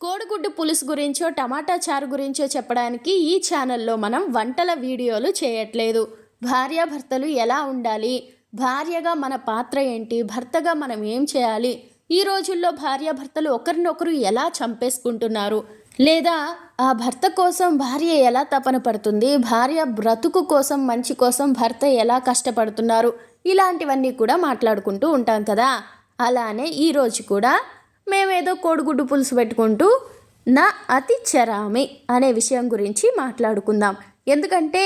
కోడిగుడ్డు పులుసు గురించో టమాటా చారు గురించో చెప్పడానికి ఈ ఛానల్లో మనం వంటల వీడియోలు చేయట్లేదు. భార్యాభర్తలు ఎలా ఉండాలి? భార్యగా మన పాత్ర ఏంటి? భర్తగా మనం ఏం చేయాలి? ఈ రోజుల్లో భార్యాభర్తలు ఒకరినొకరు ఎలా చంపేసుకుంటున్నారు? లేదా ఆ భర్త కోసం భార్య ఎలా తపన పడుతుంది? భార్య బ్రతుకు కోసం మంచి కోసం భర్త ఎలా కష్టపడుతున్నారు? ఇలాంటివన్నీ కూడా మాట్లాడుకుంటూ ఉంటాం కదా? అలానే ఈరోజు కూడా మేమేదో కోడిగుడ్డు పులుసు పెట్టుకుంటూ నా అతి చరామి అనే విషయం గురించి మాట్లాడుకుందాం. ఎందుకంటే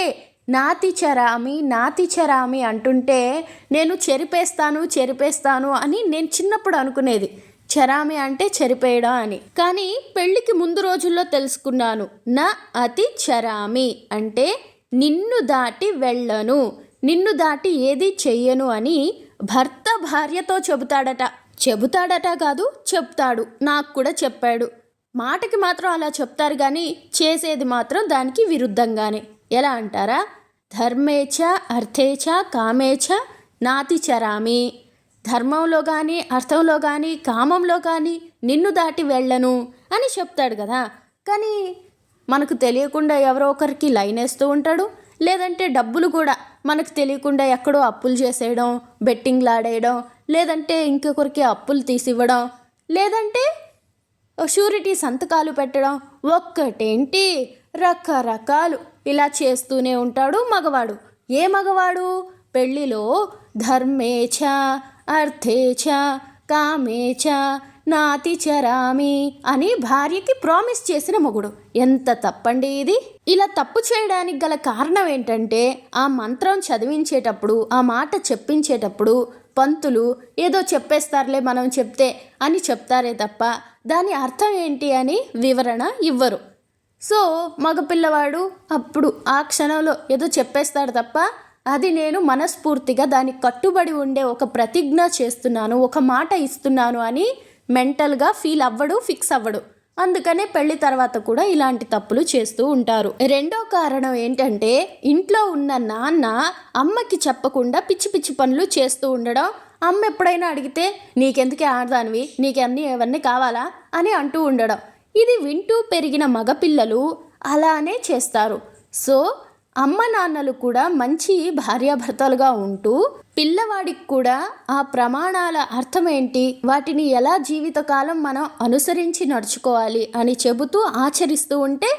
నాతి చరామి నాతి చరామి అంటుంటే నేను చెరిపేస్తాను చెరిపేస్తాను అని నేను చిన్నప్పుడు అనుకునేది. చరామి అంటే చెరిపేయడం అని. కానీ పెళ్ళికి ముందు రోజుల్లో తెలుసుకున్నాను. నా అతి చరామి అంటే నిన్ను దాటి వెళ్ళను నిన్ను దాటి ఏది చెయ్యను అని భర్త భార్యతో చెబుతాడట. చెబుతాడట కాదు చెప్తాడు. నాకు కూడా చెప్పాడు. మాటకి మాత్రం అలా చెప్తారు కానీ చేసేది మాత్రం దానికి విరుద్ధంగానే. ఎలా అంటారా? ధర్మేచ అర్థేచ కామేచ నాతి చరామి. ధర్మంలో కానీ అర్థంలో కానీ కామంలో కానీ నిన్ను దాటి వెళ్ళను అని చెప్తాడు కదా. కానీ మనకు తెలియకుండా ఎవరో ఒకరికి లైన్ వేస్తూ ఉంటాడు. లేదంటే డబ్బులు కూడా మనకు తెలియకుండా ఎక్కడో అప్పులు చేసేయడం బెట్టింగ్లు ఆడేయడం లేదంటే ఇంకొకరికి అప్పులు తీసివ్వడం? లేదంటే షూరిటీ సంతకాలు పెట్టడం? ఒక్కటేంటి? రకరకాలు. ఇలా చేస్తూనే ఉంటాడు మగవాడు. ఏ మగవాడు? పెళ్ళిలో ధర్మేచ అర్థేచ కామేచ నాతి చరామి అని భార్యకి ప్రామిస్ చేసిన మొగుడు. ఎంత తప్పండి ఇది? ఇలా తప్పు చేయడానికి గల కారణం ఏంటంటే ఆ మంత్రం చదివించేటప్పుడు ఆ మాట చెప్పించేటప్పుడు పంతులు ఏదో చెప్పేస్తారులే మనం చెప్తే అని చెప్తారే తప్ప దాని అర్థం ఏంటి అని వివరణ ఇవ్వరు. సో మగపిల్లవాడు అప్పుడు ఆ క్షణంలో ఏదో చెప్పేస్తాడు తప్ప అది నేను మనస్ఫూర్తిగా దానికి కట్టుబడి ఉండే ఒక ప్రతిజ్ఞ చేస్తున్నాను ఒక మాట ఇస్తున్నాను అని మెంటల్గా ఫీల్ అవ్వడు ఫిక్స్ అవ్వడు. అందుకనే పెళ్ళి తర్వాత కూడా ఇలాంటి తప్పులు చేస్తూ ఉంటారు. రెండో కారణం ఏంటంటే ఇంట్లో ఉన్న నాన్న అమ్మకి చెప్పకుండా పిచ్చి పిచ్చి పనులు చేస్తూ ఉండడం. అమ్మ ఎప్పుడైనా అడిగితే నీకెందుకే ఆడదానివి? నీకన్నీ ఇవన్నీ కావాలా? అని అంటూ ఉండడం. ఇది వింటూ పెరిగిన మగపిల్లలు అలానే చేస్తారు. సో అమ్మ నాన్నలు కూడా మంచి భార్యాభర్తలుగా ఉంటూ పిల్లవాడికి కూడా ఆ ప్రమాణాల అర్థం ఏంటి వాటిని ఎలా జీవితకాలం మనం అనుసరించి నడుచుకోవాలి అని చెబుతూ ఆచరిస్తూ ఉంటే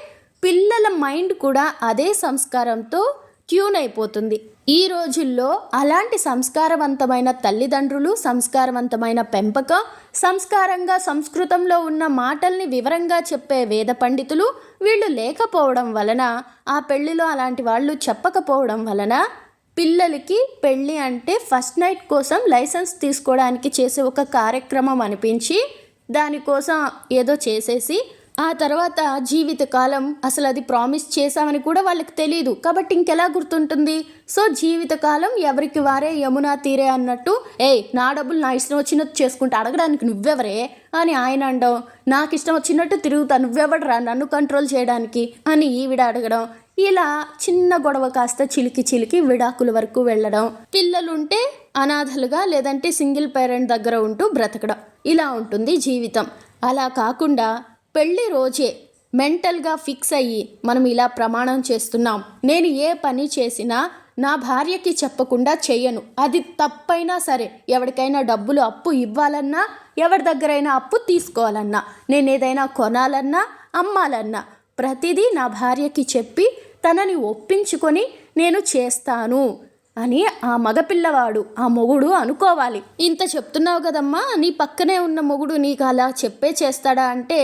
పిల్లల మైండ్ కూడా అదే సంస్కారంతో ట్యూన్ అయిపోతుంది. ఈ రోజుల్లో అలాంటి సంస్కారవంతమైన తల్లిదండ్రులు సంస్కారవంతమైన పెంపకం సంస్కారంగా సంస్కృతంలో ఉన్న మాటల్ని వివరంగా చెప్పే వేద పండితులు వీళ్ళు లేకపోవడం వలన ఆ పెళ్ళిలో అలాంటి వాళ్ళు చెప్పకపోవడం వలన పిల్లలకి పెళ్ళి అంటే ఫస్ట్ నైట్ కోసం లైసెన్స్ తీసుకోవడానికి చేసే ఒక కార్యక్రమం అనిపించి దానికోసం ఏదో చేసేసి ఆ తర్వాత జీవితకాలం అసలు అది ప్రామిస్ చేశామని కూడా వాళ్ళకి తెలియదు కాబట్టి ఇంకెలా గుర్తుంటుంది? సో జీవితకాలం ఎవరికి వారే యమునా తీరే అన్నట్టు ఏయ్ నా డబ్బులు నా ఇష్టం వచ్చినట్టు చేసుకుంటే అడగడానికి నువ్వెవరే? అని ఆయన అనడం నాకు ఇష్టం వచ్చినట్టు తిరుగుతా నువ్వెవడరా నన్ను కంట్రోల్ చేయడానికి? అని ఈవిడ అడగడం. ఇలా చిన్న గొడవ కాస్త చిలికి చిలికి విడాకుల వరకు వెళ్ళడం. పిల్లలుంటే అనాథలుగా లేదంటే సింగిల్ పేరెంట్ దగ్గర ఉంటూ బ్రతకడం. ఇలా ఉంటుంది జీవితం. అలా కాకుండా పెళ్ళి రోజే మెంటల్గా ఫిక్స్ అయ్యి మనం ఇలా ప్రమాణం చేస్తున్నాం. నేను ఏ పని చేసినా నా భార్యకి చెప్పకుండా చేయను అది తప్పైనా సరే ఎవరికైనా డబ్బులు అప్పు ఇవ్వాలన్నా ఎవరి దగ్గరైనా అప్పు తీసుకోవాలన్నా నేను ఏదైనా కొనాలన్నా అమ్మాలన్నా ప్రతిదీ నా భార్యకి చెప్పి తనని ఒప్పించుకొని నేను చేస్తాను అని ఆ మగపిల్లవాడు ఆ మొగుడు అనుకోవాలి. ఇంత చెప్తున్నావు కదమ్మా నీ పక్కనే ఉన్న మొగుడు నీకు అలా చెప్పే చేస్తాడా అంటే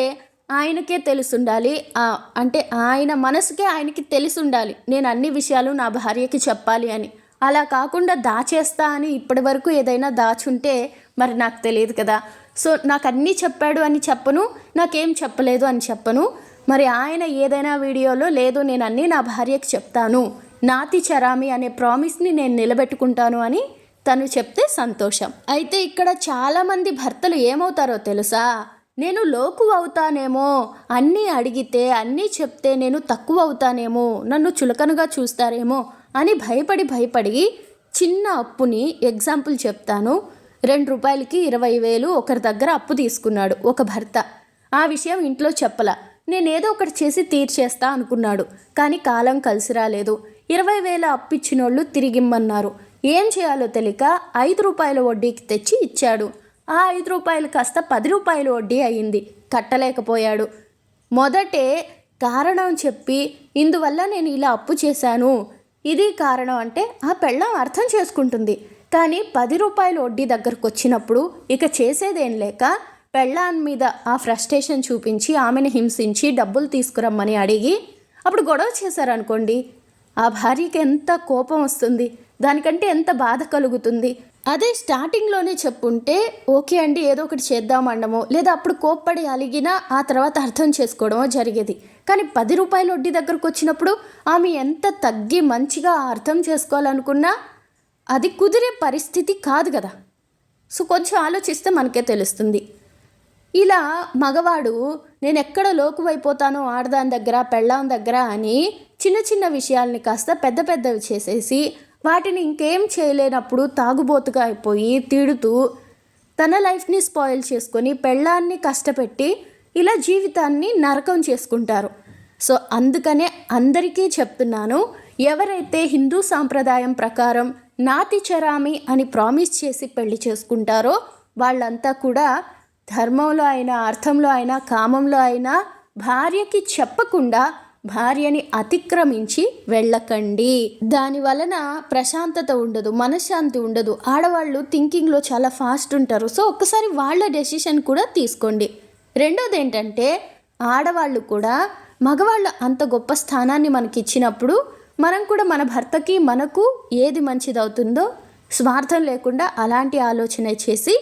ఆయనకే తెలుసుండాలి. అంటే ఆయన మనసుకే ఆయనకి తెలిసుండాలి. నేను అన్ని విషయాలు నా భార్యకి చెప్పాలి అని. అలా కాకుండా దాచేస్తా అని ఇప్పటి వరకు ఏదైనా దాచుంటే మరి నాకు తెలియదు కదా. సో నాకు అన్నీ చెప్పాడు అని చెప్పను నాకేం చెప్పలేదు అని చెప్పను. మరి ఆయన ఏదైనా వీడియోలో లేదు నేను అన్నీ నా భార్యకి చెప్తాను. నాతి చరామి అనే ప్రామిస్ని నేను నిలబెట్టుకుంటాను అని తను చెప్తే సంతోషం. అయితే ఇక్కడ చాలామంది భర్తలు ఏమవుతారో తెలుసా? నేను లోకు అవుతానేమో అన్నీ అడిగితే అన్నీ చెప్తే నేను తక్కువ అవుతానేమో నన్ను చులకనగా చూస్తారేమో? అని భయపడి భయపడి చిన్న అప్పుని ఎగ్జాంపుల్ చెప్తాను. రెండు రూపాయలకి ఇరవై వేలు ఒకరి దగ్గర అప్పు తీసుకున్నాడు ఒక భర్త. ఆ విషయం ఇంట్లో చెప్పలా. నేనేదో ఒకటి చేసి తీర్చేస్తా అనుకున్నాడు. కానీ కాలం కలిసి రాలేదు. ఇరవై వేల అప్పిచ్చినోళ్ళు తిరిగిమ్మన్నారు. ఏం చేయాలో తెలియక ఐదు రూపాయల వడ్డీకి తెచ్చి ఇచ్చాడు. ఆ ఐదు రూపాయలు కాస్త పది రూపాయల వడ్డీ అయ్యింది. కట్టలేకపోయాడు. మొదటే కారణం చెప్పి ఇందువల్ల నేను ఇలా అప్పు చేశాను. ఇది కారణం అంటే ఆ పెళ్ళం అర్థం చేసుకుంటుంది. కానీ పది రూపాయల వడ్డీ దగ్గరకు వచ్చినప్పుడు ఇక చేసేదేం లేక పెళ్ళాన్ మీద ఆ ఫ్రస్ట్రేషన్ చూపించి ఆమెను హింసించి డబ్బులు తీసుకురమ్మని అడిగి అప్పుడు గొడవ చేశారనుకోండి. ఆ భార్యకి ఎంత కోపం వస్తుంది? దానికంటే ఎంత బాధ కలుగుతుంది? అదే స్టార్టింగ్లోనే చెప్పుంటే ఓకే అండి ఏదో ఒకటి చేద్దామన్నమో లేదా అప్పుడు కోప్పడి అలిగినా ఆ తర్వాత అర్థం చేసుకోవడమో జరిగేది. కానీ పది రూపాయల వడ్డీ దగ్గరకు వచ్చినప్పుడు ఆమె ఎంత తగ్గి మంచిగా అర్థం చేసుకోవాలనుకున్నా అది కుదిరే పరిస్థితి కాదు కదా. సో కొంచెం ఆలోచిస్తే మనకే తెలుస్తుంది. ఇలా మగవాడు నేను ఎక్కడ లోకువైపోతానో ఆడదాని దగ్గర పెళ్ళాం దగ్గర అని చిన్న చిన్న విషయాల్ని కాస్త పెద్ద పెద్దవి చేసేసి వాటిని ఇంకేం చేయలేనప్పుడు తాగుబోతుగా అయిపోయి తిడుతూ తన లైఫ్ని స్పాయిల్ చేసుకొని పెళ్ళాన్ని కష్టపెట్టి ఇలా జీవితాన్ని నరకం చేసుకుంటారు. సో అందుకనే అందరికీ చెప్తున్నాను ఎవరైతే హిందూ సాంప్రదాయం ప్రకారం నాతి చరామి అని ప్రామిస్ చేసి పెళ్ళి చేసుకుంటారో వాళ్ళంతా కూడా ధర్మంలో అయినా అర్థంలో అయినా కామంలో అయినా భార్యకి చెప్పకుండా భార్యని అతిక్రమించి వెళ్ళకండి. దాని వలన ప్రశాంతత ఉండదు మనశ్శాంతి ఉండదు. ఆడవాళ్ళు థింకింగ్లో చాలా ఫాస్ట్ ఉంటారు. సో ఒక్కసారి వాళ్ళ డెసిషన్ కూడా తీసుకోండి. రెండోది ఏంటంటే ఆడవాళ్ళు కూడా మగవాళ్ళు అంత గొప్ప స్థానాన్ని మనకి ఇచ్చినప్పుడు మనం కూడా మన భర్తకి మనకు ఏది మంచిదవుతుందో స్వార్థం లేకుండా అలాంటి ఆలోచన చేసి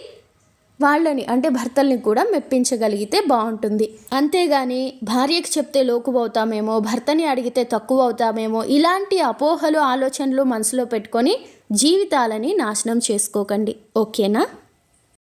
వాళ్ళని అంటే భర్తల్ని కూడా మెప్పించగలిగితే బాగుంటుంది. అంతేగాని భార్యకి చెప్తే లోకు అవుతామేమో భర్తని అడిగితే తక్కువ అవుతామేమో ఇలాంటి అపోహలు ఆలోచనలు మనసులో పెట్టుకొని జీవితాలని నాశనం చేసుకోకండి. ఓకేనా?